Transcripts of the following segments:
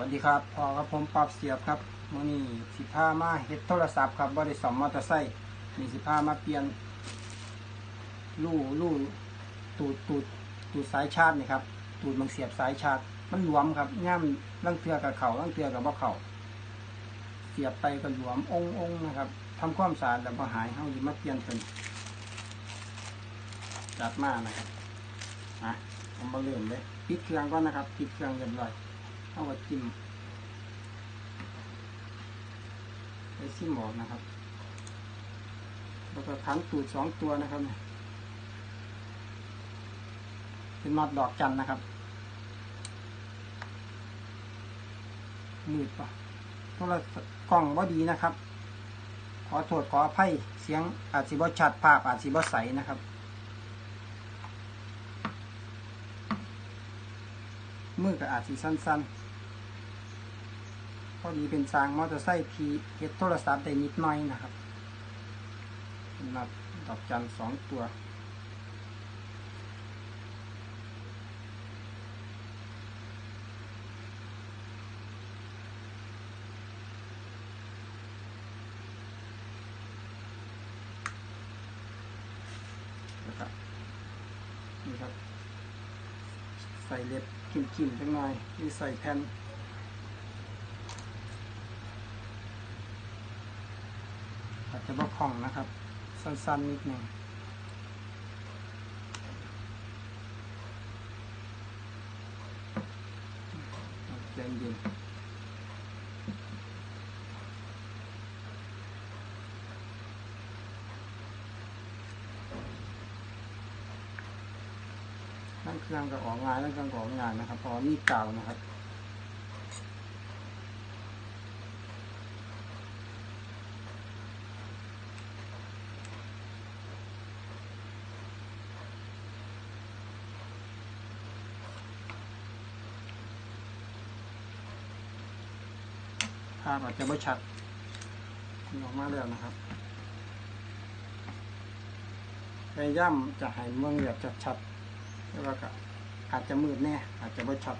วัสดีครับพอกับผมปรับเสียบครับมื่อนี้สิพามาเฮ็ดโทรศัพท์ครับบริษัทมอเตอร์ไซค์มีสิพามาเปลี่ยนลู่ลู่ตูดตูดตูดสายชาร์จนี่ครับตูดมันเสียบสายชาร์จมันหลวมครับย่ามลังเทือกับเข่าลังเทือกับบ่เข่าเสียบไปก็หลวมององนะครับทำความสะอาดแล้วพอหายเฮาสิมาเปลี่ยนเป็นจัดมานะครับอะผมมาเริ่มเลยปิดเครื่องก่อนนะครับปิดเครื่องเรียบร้อย เอาไว้จิ้มไปซิมออกนะครับ แล้วก็ขันตูดสองตัวนะครับ เป็นน็อตดอกจันนะครับมืดปะโทรศัพท์กล้องว่าดีนะครับ ขอโทษขออภัย เสียงอาจสิบ่ชัดภาพอาจสิบ่ใสนะครับมือก็อาจสิสั้นๆ พอดีเป็นสางมอเตอร์ไซค์ทีเฮ็ดโทรศัพท์ได้นิดหน่อยนะครับนับดอกจันสองตัวนะครับนี่ครับ ใส่เล็บกินๆจังหน่อยนี่ใส่แผ่น อาจจะบ่องนะครับ สั้นๆนิดหนึ่งใจเย็นนั่งเครื่องก็ออกงานนั่งเครื่องก็ออกงานนะครับพราะว่ามีกานะครับาพอาจจะไม่ชัดออกมาแล้วนะครับพยายามจะให้เมืองเหลือบชัดๆแล้วก็อาจจะมืดแน่ อาจจะไม่ชัด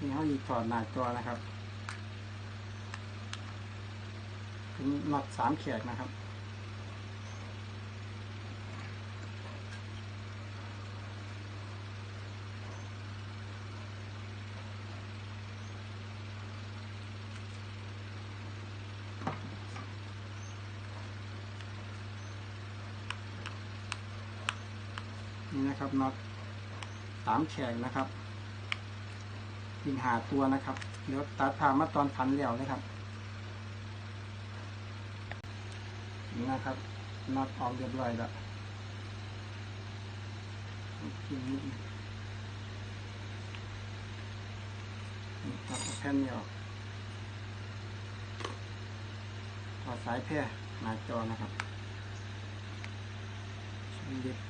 นี่เขาอีกถอดหน้าตัวนะครับน็อตสามแขกนะครับ นะครับน็อตสามแฉกนะครับยิงหาตัวนะครับ เดี๋ยวตัดผ่ามาตอนพันแล้วนะครับนี่นะครับน็อตออกเรียบร้อยแล้วทีนี้นี่ครับแผ่นนี้ออกถอดสายแพร่หน้าจอนะครับช่วยเด็ด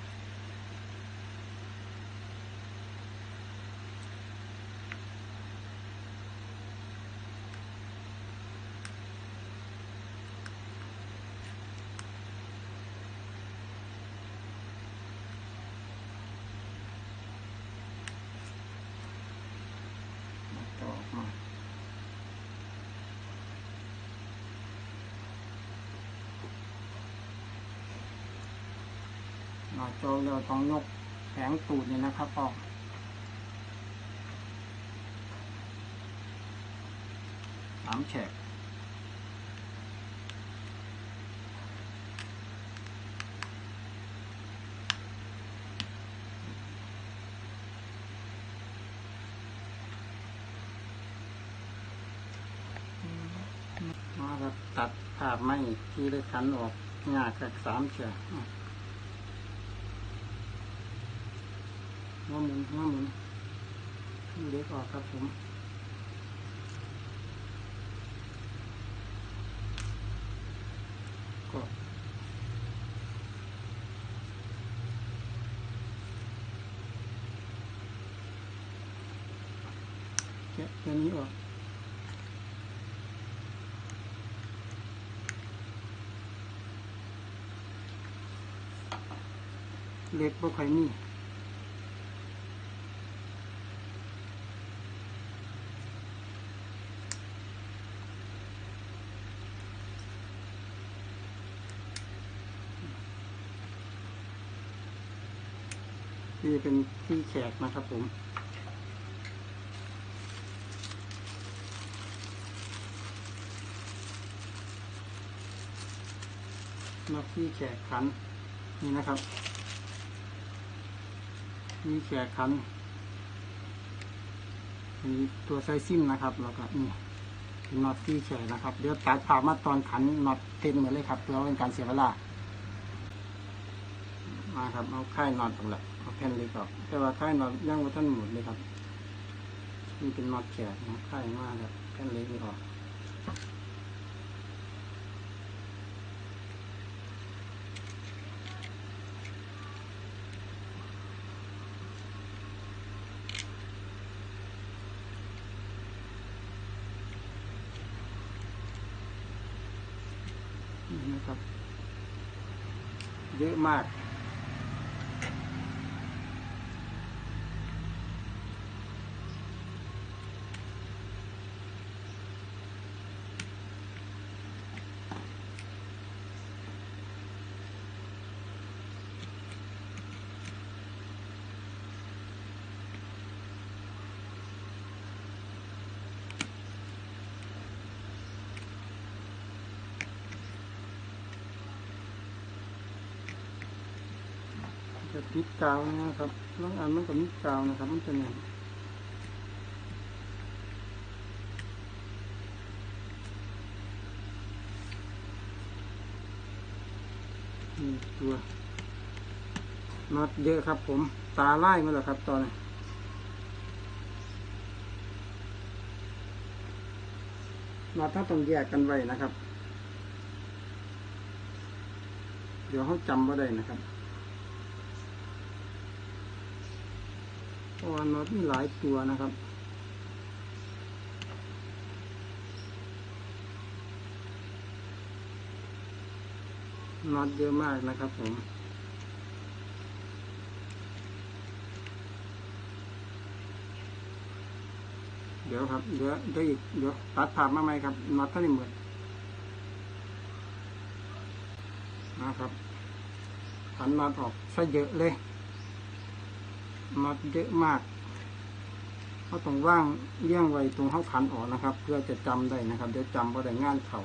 หน้าจเราต้องยกแผงตูดเนี่ยนะครับออกสามแฉกมาแล้วตัดภาพไม่ที่ได้ขันออกงากับสามแฉกอะ หัวหมุนหัวหมุนเล็กออกครับผมก็แกะตัวนี้ออกเล็กบ่ค่อยมี นี่เป็นที่แขกนะครับผมน็อตที่แขกขัน นี่นะครับนี่แขกขันนี่ตัวไซซิ่มนะครับ แล้วก็นี่น็อตที่แขกนะครับ เดี๋ยวตัดผ่ามาตอนขันน็อตเต็มหมดเลยครับเพื่อเป็นการเสียเวลามาครับ เอาค่ายน็อตออกแหละ เอาแผ่นเล็กออกแต่ว่าค่ายน็อตยังไม่ท่านหมดเลยครับนี่เป็นน็อตแขกนะค่ายมากครับแผ่นเล็กนี่ออกนี่นะครับ เยอะมาก จะติดกาวนะครับบางอันมันก็มีกาวนะครับ มันจะเนี่ยนี่ตัวน็อตเยอะครับ ผม ตาไล่มาแล้วครับ ตอนนี้น็อตถ้าต้องแยกกันไว้นะครับ เดี๋ยวเขาจำว่าได้นะครับ เพราะว่าน็อตมีหลายตัวนะครับน็อตเยอะมากนะครับผมเดี๋ยวครับ เดี๋ยวเดี๋ยวอีกเดี๋ยวตัดภาพมาไหมครับน็อตเท่านี้หมดนนะครับขันน็อตออกซะเยอะเลย มาเยอะมากเขาต้องว่างเลี่ยงไว้ตรงเขาขันออกนะครับ เพื่อจะจำได้นะครับ เดี๋ยวจำว่าได้งานเขา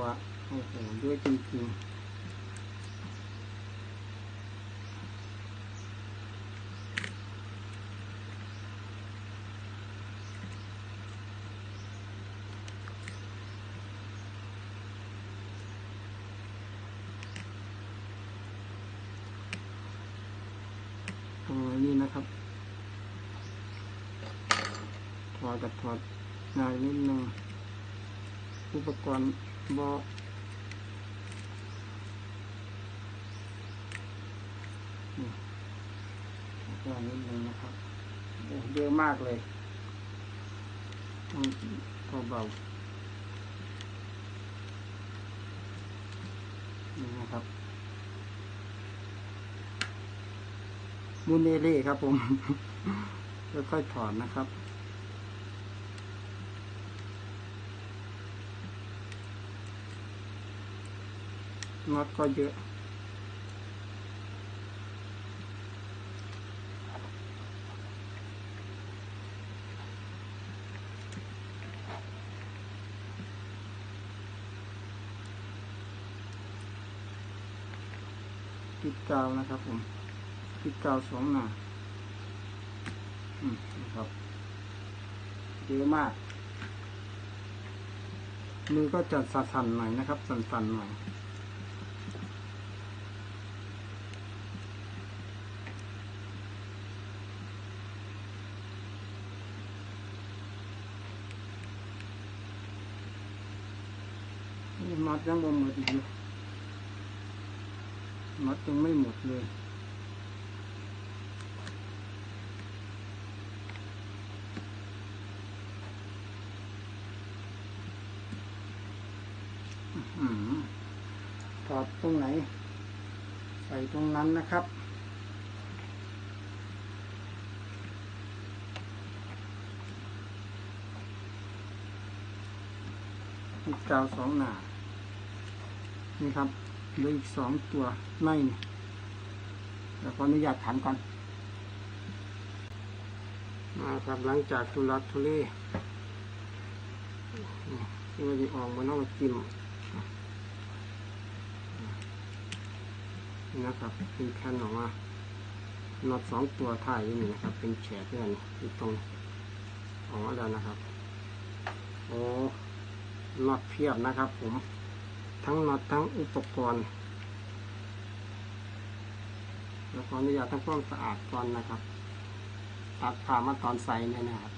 ว่าโอ้โหเยอะจริงๆตรงนี้นะครับ ถอดกับถอดงานนิดนึงอุปกรณ์บอนี่อดงานนิดนึงนะครับโอ้เยอะมากเลยต้องเบาๆนี่นะครับมูนเนเล่ครับผม ค่อยๆถอดนะครับ น็อตก็เยอะ ติดกาวนะครับผม ติดกาวสองหน้าอืมนะครับเยอะมากมือก็จะสั่นๆหน่อยนะครับ สั่นๆหน่อย นี่ มัดยังบ่หมดอีกอยู่มัดยังไม่หมดเลยอื้อหือถอดตรงไหน ใส่ตรงนั้นนะครับติดกาวสองหนา นี่ครับเหลืออีกสองตัวในนี่เดี๋ยวขออนุญาตขันก่อนมาครับหลังจากทุลักทุเลที่มันจะออกมาน้องจิ้มนี่นะครับเป็นแผ่นออกมาน็อตสองตัวถ่ายอยู่นี่นะครับ เป็นแฉกเพื่อนอยู่ตรงออกมาแล้วนะครับ โอ้น็อตเพียบนะครับผม ทั้งน็อตทั้งอุปกรณ์แล้วขออนุญาตทำความสะอาดก่อนนะครับตัดผ่ามาตอนใส่เนี่ยนะครับ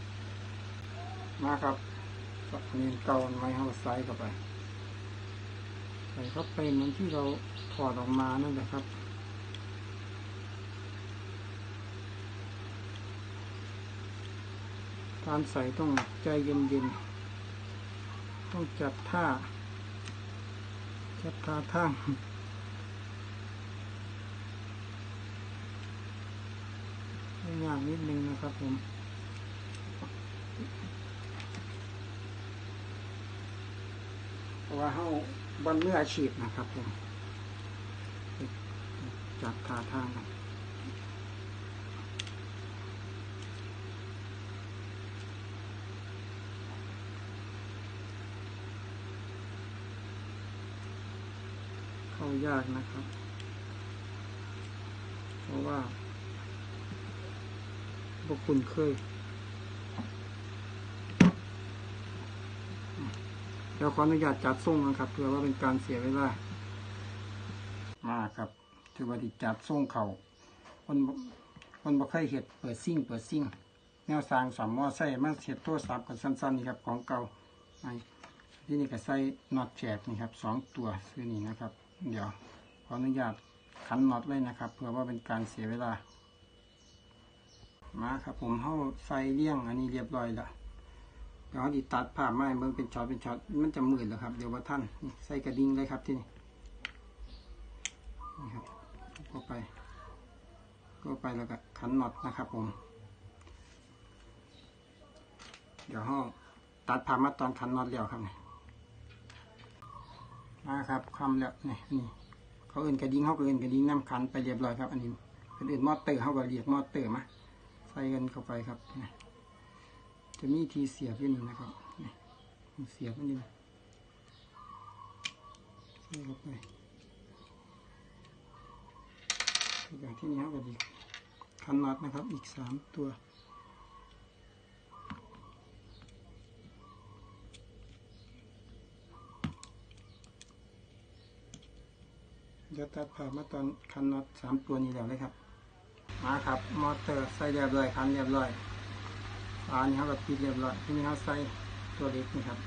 มาครับนี่เกาไม้เข้าใส่เข้าไปใส่เข้าไปเหมือนที่เราถอดออกมานั่นแหละครับการใส่ต้องใจเย็นๆ ต้องจับท่า จับท่าทางยากนิดนึงนะครับผมว่าเขาบอลเมื่ออาชีพนะครับผมจับท่าทางกัน ยากนะครับ เพราะว่าพวกคุณเคยเดี๋ยวขออนุญาตจัดส่งนะครับ เพื่อว่าเป็นการเสียเวลามาครับถือว่าที่จัดส่งเขาคนคนบ่เคยเห็ดเปิดซิ่งเปิดซิ่งแนวสางสามมอใส่มาเสียบโทรศัพท์กับสั้นๆนี่ครับของเก่าที่นี่ก็ใส่น็อตแจกนี่ครับสองตัวซื้อนี่นะครับ เดี๋ยวขออนุญาตขันน็อตเลยนะครับ เพื่อว่าเป็นการเสียเวลา มาครับผมเข้าใส่เลี่ยงอันนี้เรียบร้อยแล้วเดี๋ยวเขาดิตัดผ้าไม้เบิ่งเป็นช็อตเป็นช็อตมันจะมืดแล้วครับ เดี๋ยวว่าท่านใส่กระดิ่งเลยครับที่นี่นี่ครับก็ไป ก็ไปแล้วก็ขันน็อตนะครับผม เดี๋ยวห้องตัดผ้ามาตอนขันน็อตแล้วครับเนี่ย มาครับคำแล้วนี่นี่เขาเอื่นกระดิ่งเขาก็เอื่นกระดิ่งน้ำขันไปเรียบร้อยครับ อันนี้เป็นอื่นมอเตอร์เขาก็เรียกมอเตอร์มาใส่กันเข้าไปครับนี่จะมีทีเสียบอยู่นี่นะครับเสียบมันนี่ใส่เข้าไปอย่างที่นี้ครับก็ดีคันน็อตนะครับ อีกสามตัว เดี๋ยตัดผ่ามาตอนคันน็อตสามตัวนี้แล้วเลยครับ มาครับ มอเตอร์ใส่เรียบร้อยคันเรียบร้อยฝานี่เขาก็ปิดเรียบร้อยทีนี้เขาใส่ตัวเล็กนี่ครับ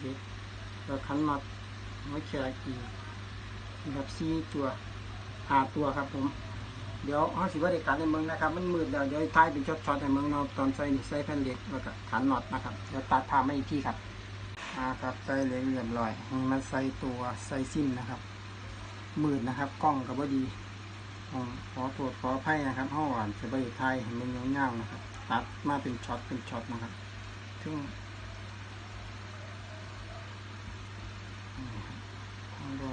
เล็กแล้วคันน็อตไว้แค่กี่นี่ครับสี่ตัวห้าตัวครับผมเดี๋ยวเขาสิว่าเด็การในเมืองนะครับ มันมืดแล้วเดี๋ยวท้ายเป็นช็อตๆในเมืองเราตอนใส่ใส่แผ่นเหล็กแล้วก็ขันน็อตนะครับเดี๋ยวตัดผ่ามาอีกที่ครับ อ่าครับใส่เหล็กเรียบร้อยมันใส่ตัวใส่ซิมนะครับมืดนะครับ กล้องกับว่าดีอ๋อขอโทษขอไพ่นะครับห้องอ่านจะบริไทยมันเงาๆนะครับ ตัดมาเป็นช็อตเป็นช็อตนะครับซึ่งทางรอ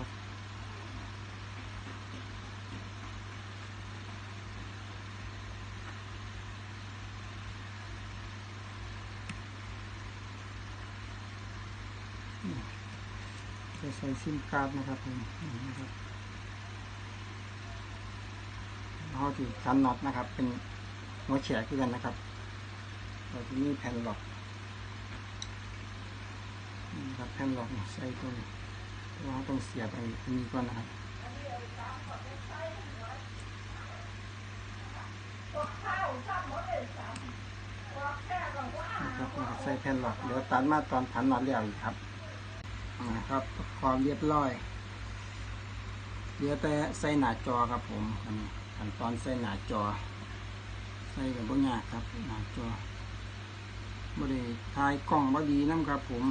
ใส่ซิมการ์ดนะครับผมนะครับเขาที่คันน็อตนะครับ เป็นหัวแฉกด้วยกันนะครับเราที่นี่แผ่นหลอกนะครับแผ่นหลอกใส่ตัวนี้เราต้องเสียบไอ้นี้ก่อนนะครับนะครับใส่แผ่นหลอกเดี๋ยวตัดมาตอนพันน็อตแล้วอีกครับ นะครับ ความเรียบร้อยเหลือแต่ใส่หน้าจอครับผมอันนี้ขั้นตอนใส่หน้าจอ ใส่กับบ่ยากครับหน้าจอบ่ได้ถ่ายกล้องบ่ดีนํครับผม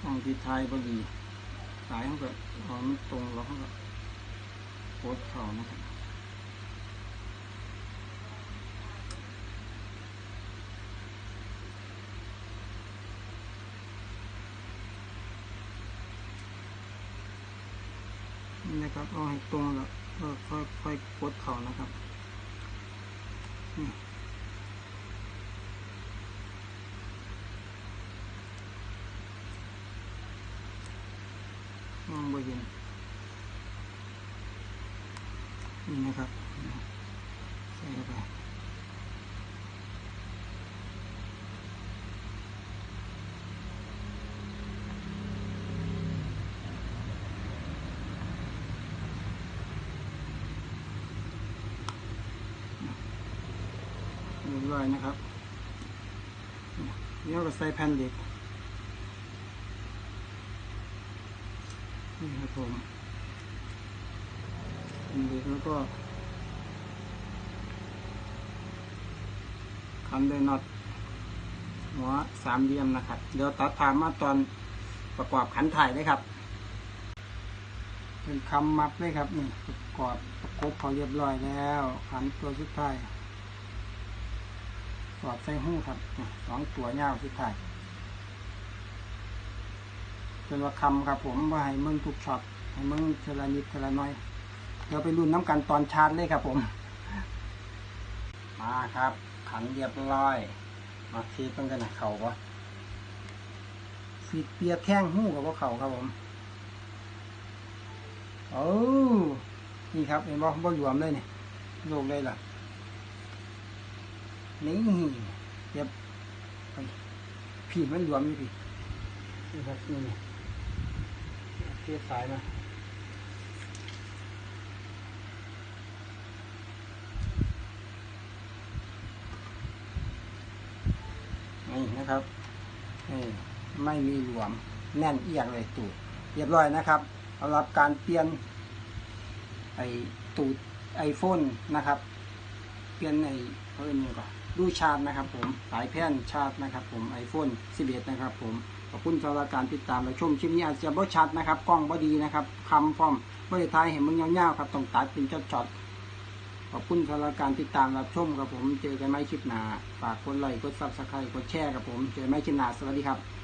กล้องที่ถ่ายบ่ดีถ่ายเขาก็เอมันตรงแล้วเขาก็โพสต์เข้านะครับนี่นะครับ เอาให้ตรงแล้วก็ค่อยค่อยกดเข่านะครับมองไม่เห็นนี่นะครับใส่เข้าไปเรียบร้อย นะครับเดี๋ยวก็ใส่แผ่นเหล็กนี่ครับผมแผ่นเหล็กแล้วก็คันด้วยน็อตหัวสามเหลี่ยมนะครับ เดี๋ยวตัดทางมาตอนประกอบขันถ่ายเลยครับ เป็นคำมัดเลยครับนี่ประกอบประกบเขาเรียบร้อยแล้วขันตัวสุดท้าย สอดใส่หูครับสองตัวยาวสุดท้ายเป็นว่าคำครับผมว่าให้มึงทุกช็อตให้มึงเทละนิดเทละน้อยเดี๋ยวไปรุ่นน้ำกันตอนชาร์จเลยครับผม มาครับ ขันเรียบร้อย มาทีต้องกันนะเข่าปะสีเปียกแข้งหู้กับว่าเข่าครับผมโอ้นี่ครับเห็นบ่บ่หลวมเลยนี่โยกเลยล่ะ นี่เดี๋ยวไปผีมันรวมอยู่พี่นี่ครับนี่เทียบสายมานี่นะครับนี่ไม่มีรวมแน่นเอียงเลยตูดเรียบร้อยนะครับสำหรับการเปลี่ยนไอตูดไอโฟนนะครับ เปลี่ยนไอเพิ่มนี่ก่อน ดูชาร์จนะครับผมสายแผ่นชาร์จนะครับผม iPhone 11 นะครับผม ขอบคุณสำหรับการติดตามและชมคลิปนี้อาจจะบ่ชัดนะครับกล้องบ่ดีนะครับคำพร้อมบ่ได้ทายเห็นมึงยาวๆครับต้องตัดเป็นช็อตๆขอบคุณสำหรับการติดตามรับชมครับผม เจอกันไหมคลิปหน้า ฝากกดไลค์ กดซับสไครต์กดแชร์ครับผม เจอกันไหมคลิปหน้า สวัสดีครับ